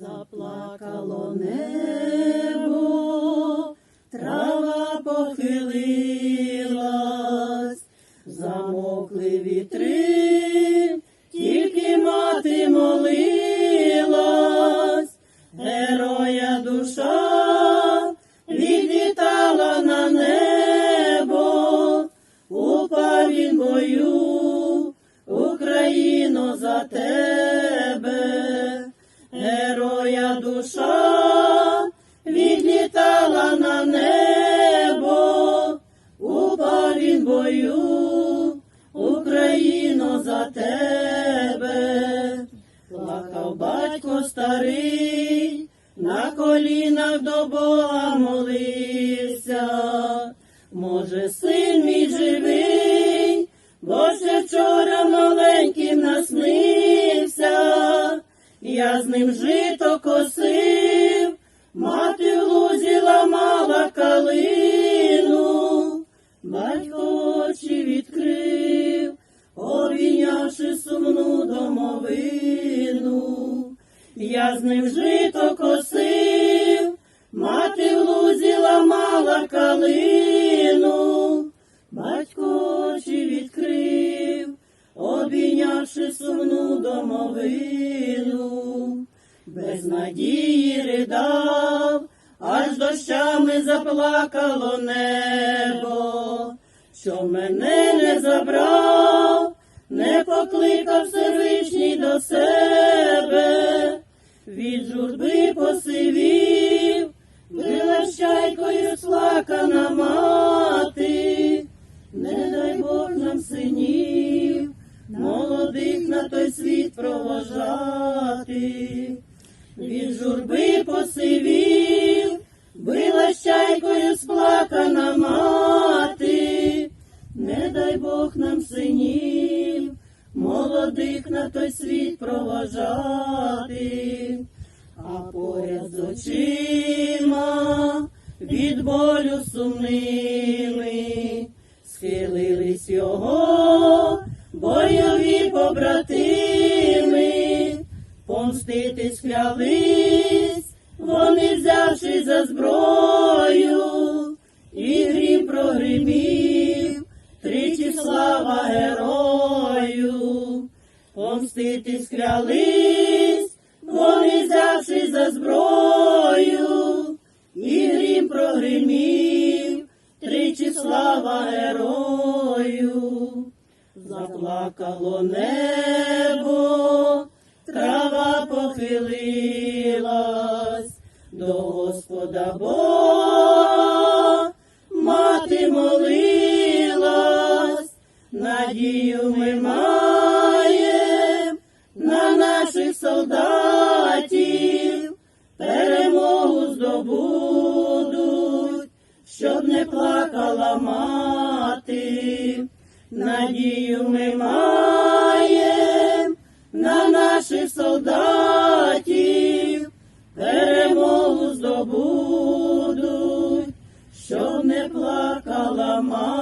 Заплакало небо, трава похилилась, замокли вітри, тільки мати молилась, героя душа відлітала на небо, упав він бою, Україно за тебе, бою, Україно за тебе, плакав батько старий, на колінах до Бога молився, може, син мій живий, бо ще вчора маленьким наснився, я з ним жито косив, мати в лузі ламала калину, Я з ним жито косив, мати в лузі ламала калину, батько очі відкрив, обійнявши сумну домовину, без надії ридав, аж дощами заплакало небо, що мене не забрав, не покликав Всевишній до себе, від журби посивів, била щайкою слакана мати, не дай Бог нам синів, молодих на той світ провожати, від журби посивів, била щайкою сплакана мати, не дай Бог нам синів, молодих на той світ провожати, а поряд з очима від болю сумними схилились його бойові побратими, помститись клялись, вони взявши за зброю, і грім прогримів, тричі слава помститись клялись, вони взявши за зброю, і грім прогримів, тричі слава герою, заплакало небо, трава похилилась до Господа Бога, побудуть, щоб не плакала мати, надію ми маємо на наших солдатів, перемогу здобудуть, щоб не плакала мати.